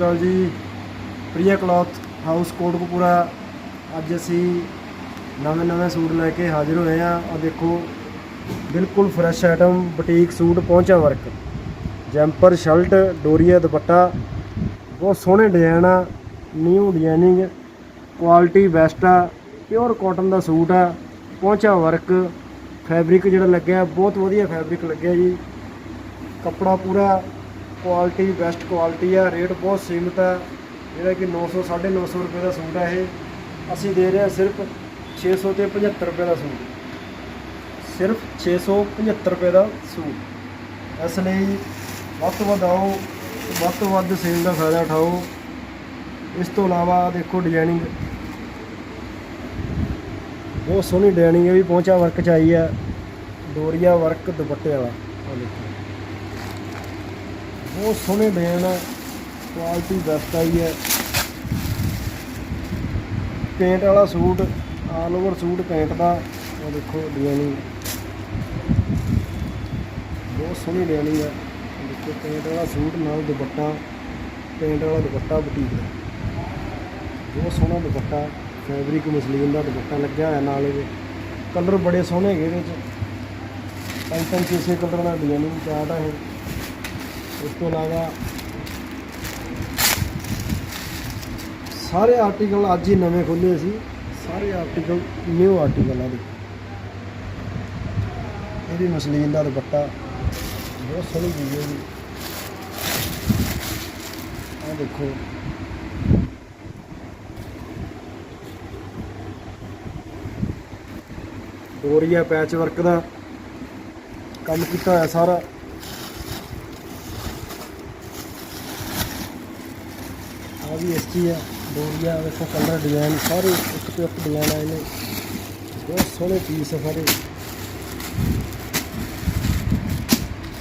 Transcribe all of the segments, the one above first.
ਸ਼੍ਰੀ ਅਕਾਲ ਜੀ। Priya cloth, house Kotkapura ਅੱਜ ਅਸੀਂ ਨਵੇਂ ਨਵੇਂ ਸੂਟ ਲੈ ਕੇ ਹਾਜ਼ਰ ਹੋਏ ਆ ਆ ਦੇਖੋ, ਬਿਲਕੁਲ ਫਰੈਸ਼ ਆਈਟਮ ਬੁਟੀਕ ਸੂਟ ਪਹੁੰਚਾ ਵਰਕ ਜੈਂਪਰ, ਸ਼ਰਟ, ਡੋਰੀਆ, ਦੁਪੱਟਾ। ਬਹੁਤ ਸੋਹਣੇ ਡਿਜ਼ਾਈਨ ਆ ਨਿਊ ਡਿਜ਼ਾਈਨਿੰਗ ਕੁਆਲਿਟੀ ਬੈਸਟ ਆ ਪਿਓਰ ਕਾਟਨ ਦਾ ਸੂਟ ਆ ਪਹੁੰਚਾ ਵਰਕ ਫੈਬਰਿਕ ਜਿਹੜਾ ਲੱਗਿਆ, ਬਹੁਤ ਵਧੀਆ ਫੈਬਰਿਕ ਲੱਗਿਆ ਜੀ। ਕੱਪੜਾ ਪੂਰਾ ਕੁਆਲਿਟੀ ਬੈਸਟ ਕੁਆਲਿਟੀ ਆ। ਰੇਟ ਬਹੁਤ ਸੀਮਿਤ ਆ। ਜਿਹੜਾ ਕਿ 900 950 ਰੁਪਏ ਦਾ ਸੂਟ ਆ ਇਹ। ਅਸੀਂ ਦੇ ਰਹੇ ਹਾਂ ਸਿਰਫ 600 ਤੇ 75 ਰੁਪਏ ਦਾ ਸੂਟ। ਸਿਰਫ 675 ਰੁਪਏ ਦਾ ਸੂਟ। ਇਸ ਲਈ ਵੱਧ ਤੋਂ ਵੱਧ ਆਓ, ਵੱਧ ਤੋਂ ਵੱਧ ਸੇਲ ਦਾ ਫਾਇਦਾ ਉਠਾਓ। ਇਸ ਤੋਂ ਇਲਾਵਾ ਦੇਖੋ ਡਿਜ਼ਾਈਨਿੰਗ ਬਹੁਤ ਸੋਹਣੀ ਡਿਜ਼ਾਈਨਿੰਗ ਇਹ ਵੀ, ਪਹੁੰਚਾ ਵਰਕ ਚ ਆਈ ਹੈ ਡੋਰੀਆ ਵਰਕ ਦੁਪੱਟੇ ਵਾਲਾ। ਆਹ ਦੇਖੋ। ਬਹੁਤ ਸੋਹਣੇ ਡਿਜ਼ਾਈਨ ਆ ਕੁਆਲਿਟੀ ਬੈਸਟ ਆਈ ਹੈ ਪੇਂਟ ਵਾਲਾ suit all over suit paint ਦਾ ਉਹ ਦੇਖੋ ਡਿਜ਼ਾਈਨਿੰਗ ਬਹੁਤ ਸੋਹਣੀ ਡਿਜ਼ਾਈਨਿੰਗ ਹੈ ਦੇਖੋ ਪੇਂਟ ਵਾਲਾ ਸੂਟ ਨਾਲ ਦੁਪੱਟਾ ਪੇਂਟ ਵਾਲਾ ਦੁਪੱਟਾ ਬੁਟੀਕ ਦਾ। ਬਹੁਤ ਸੋਹਣਾ ਦੁਪੱਟਾ ਫੈਬਰਿਕ ਮਸਲੀਨ ਦਾ ਦੁਪੱਟਾ ਲੱਗਿਆ ਹੋਇਆ ਨਾਲ ਇਹਦੇ। ਕਲਰ ਬੜੇ ਸੋਹਣੇ ਹੈਗੇ ਇਹਦੇ ਚ। ਪੰਜ ਪੰਜ ਛੇ ਛੇ ਕਲਰ ਦਾ ਡਿਜ਼ਾਈਨਿੰਗ ਚਾਰਟ ਆ ਇਹ। ਇਸ ਤੋਂ ਇਲਾਵਾ ਸਾਰੇ ਆਰਟੀਕਲ ਅੱਜ ਹੀ ਨਵੇਂ ਖੋਲੇ ਸੀ। ਸਾਰੇ ਆਰਟੀਕਲ ਨਿਊ ਆਰਟੀਕਲ ਆ ਦੇ ਇਹਦੀ ਮਸਲੀਨ ਦਾ ਦੁਪੱਟਾ। ਬਹੁਤ ਸੋਹਣੀ ਚੀਜ਼ ਹੈ ਜੀ। ਆ ਦੇਖੋ। ਡੋਰੀਆ ਪੈਚ ਵਰਕ ਦਾ ਕੰਮ ਕੀਤਾ ਹੋਇਆ ਸਾਰਾ। ਵੀ ਇਸ ਚੀ ਆ ਡੋਰੀਆ ਵੇਖੋ ਕਲਰ ਡਿਜ਼ਾਈਨ ਸਾਰੇ ਇੱਕ ਤੋਂ ਇੱਕ ਡਿਜ਼ਾਈਨ ਆਏ ਨੇ ਬਹੁਤ ਸੋਹਣੇ ਪੀਸ ਸਾਰੇ।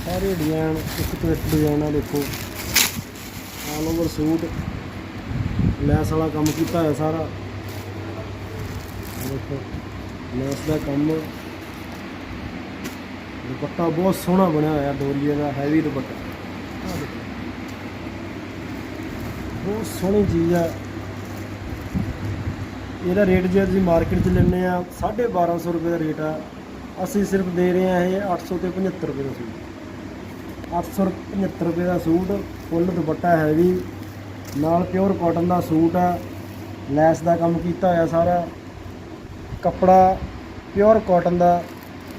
ਸਾਰੇ ਡਿਜ਼ਾਈਨ ਇੱਕ ਤੋਂ ਇੱਕ ਡਿਜ਼ਾਈਨ ਆ, ਦੇਖੋ। ਆਲ ਓਵਰ ਸੂਟ ਲੈਸ ਵਾਲਾ ਕੰਮ ਕੀਤਾ ਹੋਇਆ ਸਾਰਾ। ਦੇਖੋ, ਲੈਸ ਦਾ ਕੰਮ। ਦੁਪੱਟਾ ਬਹੁਤ ਸੋਹਣਾ ਬਣਿਆ ਹੋਇਆ ਡੋਰੀਏ ਦਾ ਹੈਵੀ ਦੁਪੱਟਾ। ਆਹ ਦੇਖੋ। ਬਹੁਤ ਸੋਹਣੀ ਚੀਜ਼ ਆ। ਇਹਦਾ ਰੇਟ ਜੇ ਅਸੀਂ ਮਾਰਕੀਟ 'ਚ ਲੈਂਦੇ ਆ 1250 ਰੁਪਏ ਦਾ ਰੇਟ ਆ। ਅਸੀਂ ਸਿਰਫ ਦੇ ਰਹੇ ਆ ਇਹ 800 ਤੇ 75 ਰੁਪਏ ਦਾ ਸੂਟ। 875 ਰੁਪਏ ਦਾ ਸੂਟ, ਫੁੱਲ ਦੁਪੱਟਾ ਹੈਵੀ। ਨਾਲ ਪਿਓਰ ਕਾਟਨ ਦਾ ਸੂਟ ਆ। ਲੈਸ ਦਾ ਕੰਮ ਕੀਤਾ ਹੋਇਆ ਸਾਰਾ। ਕੱਪੜਾ ਪਿਓਰ ਕਾਟਨ ਦਾ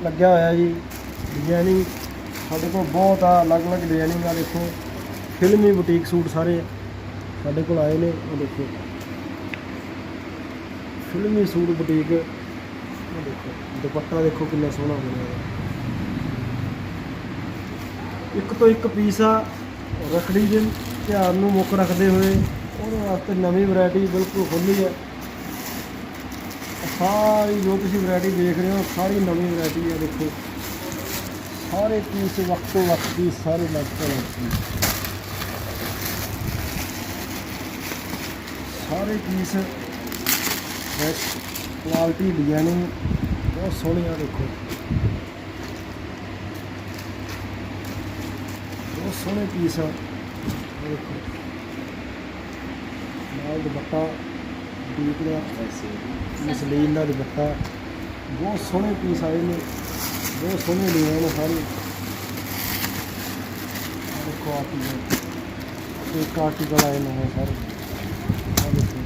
ਲੱਗਿਆ ਹੋਇਆ ਜੀ। ਡਿਜ਼ਾਈਨਿੰਗ ਸਾਡੇ ਕੋਲ ਬਹੁਤ ਆ। ਅਲੱਗ-ਅਲੱਗ ਡਿਜ਼ਾਈਨਿੰਗ ਆ ਦੇਖੋ। ਫਿਲਮੀ ਬੁਟੀਕ ਸੂਟ ਸਾਰੇ। ਸਾਡੇ ਕੋਲ ਆਏ ਨੇ, ਉਹ ਦੇਖੋ। ਫਿਲਮੀ ਸੂਟ ਬੁਟੀਕ, ਉਹ ਦੇਖੋ। ਦੁਪੱਟਾ ਦੇਖੋ ਕਿੰਨਾ ਸੋਹਣਾ ਬਣਿਆ ਹੋਇਆ ਇੱਕ ਤੋਂ ਇੱਕ ਪੀਸ ਆ, ਰੱਖੜੀ ਦੇ ਧਿਆਨ ਨੂੰ ਮੁੱਖ ਰੱਖਦੇ ਹੋਏ, ਉਹਦੇ ਵਾਸਤੇ ਨਵੀਂ ਵੈਰਾਈਟੀ ਬਿਲਕੁਲ ਖੁੱਲੀ ਹੈ। ਸਾਰੀ ਜੋ ਤੁਸੀਂ ਵੈਰਾਈਟੀ ਦੇਖ ਰਹੇ ਹੋ, ਸਾਰੀ ਨਵੀਂ ਵੈਰਾਈਟੀ ਹੈ ਦੇਖੋ। ਸਾਰੇ ਪੀਸ ਵਕਤੋਂ ਵਕਤ ਦੀ, ਸਾਰੇ ਲੱਗਦੇ ਨੇ ਸਾਰੇ ਪੀਸ ਫਰੈਸ਼ ਕੁਆਲਿਟੀ ਡਿਜ਼ਾਈਨਿੰਗ ਬਹੁਤ ਸੋਹਣੀਆਂ ਦੇਖੋ। ਬਹੁਤ ਸੋਹਣੇ ਪੀਸ ਆ ਦੇਖੋ। ਨਾਲ ਦੁਪੱਟਾ ਡੀਪ ਦਾ, ਮਸਲੀਨ ਦਾ ਦੁਪੱਟਾ, ਬਹੁਤ ਸੋਹਣੇ ਪੀਸ ਆਏ ਨੇ, ਬਹੁਤ ਸੋਹਣੇ ਡਿਜ਼ਾਈਨ ਸਾਰੇ। ਆਹ ਦੇਖੋ ਆਰਟੀਕਲ ਇੱਕ ਆਰਟੀਕਲ ਆਏ ਨੇ ਸਾਰੇ ਆਹ ਦੇਖੋ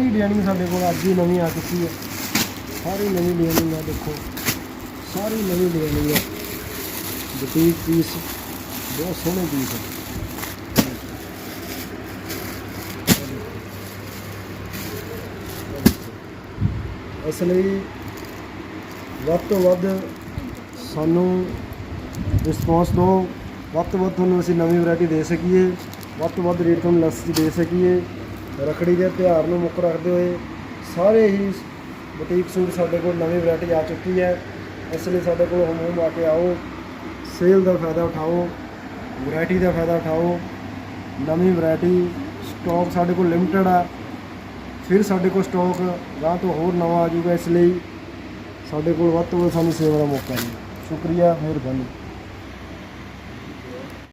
ਸਾਰੀ ਡਿਜ਼ਾਈਨਿੰਗ ਸਾਡੇ ਕੋਲ ਅੱਜ ਹੀ ਨਵੀਂ ਆ ਚੁੱਕੀ ਹੈ। ਸਾਰੀ ਨਵੀਂ ਡਿਜ਼ਾਈਨਿੰਗ ਆ, ਦੇਖੋ। ਸਾਰੀ ਨਵੀਂ ਡਿਜ਼ਾਈਨਿੰਗ ਹੈ ਬੁਟੀਕ ਪੀਸ ਬਹੁਤ ਸੋਹਣੇ ਪੀਸ ਹੈ ਇਸ ਲਈ ਵੱਧ ਤੋਂ ਵੱਧ ਸਾਨੂੰ ਰਿਸਪੌਂਸ ਦਿਓ। ਵੱਧ ਤੋਂ ਵੱਧ ਤੁਹਾਨੂੰ ਅਸੀਂ ਨਵੀਂ ਵੈਰਾਈਟੀ ਦੇ ਸਕੀਏ। ਵੱਧ ਤੋਂ ਵੱਧ ਰੇਟ ਤੁਹਾਨੂੰ ਲੈਸ 'ਚ ਦੇ ਸਕੀਏ। ਰੱਖੜੀ ਦੇ ਤਿਉਹਾਰ ਨੂੰ ਮੁੱਖ ਰੱਖਦੇ ਹੋਏ ਸਾਰੇ ਹੀ ਬੁਟੀਕ ਸੂਟ ਸਾਡੇ ਕੋਲ ਨਵੀਂ ਵੈਰਾਈਟੀ ਆ ਚੁੱਕੀ ਹੈ। ਇਸ ਲਈ ਸਾਡੇ ਕੋਲ ਹਮ ਹਮ ਆ ਕੇ ਆਓ, ਸੇਲ ਦਾ ਫਾਇਦਾ ਉਠਾਓ, ਵੈਰਾਈਟੀ ਦਾ ਫਾਇਦਾ ਉਠਾਓ, ਨਵੀਂ ਵੈਰਾਈਟੀ, ਸਟਾਕ ਸਾਡੇ ਕੋਲ ਲਿਮਟਿਡ ਆ। ਫਿਰ ਸਾਡੇ ਕੋਲ ਸਟਾਕ ਜਾਂ ਤੋਂ ਹੋਰ ਨਵਾਂ ਆ ਜਾਊਗਾ, ਇਸ ਲਈ ਸਾਡੇ ਕੋਲ ਵੱਧ ਤੋਂ ਵੱਧ ਸਾਨੂੰ ਸੇਵਾ ਦਾ ਮੌਕਾ ਹੈ ਸ਼ੁਕਰੀਆ, ਮਿਹਰਬਾਨੀ।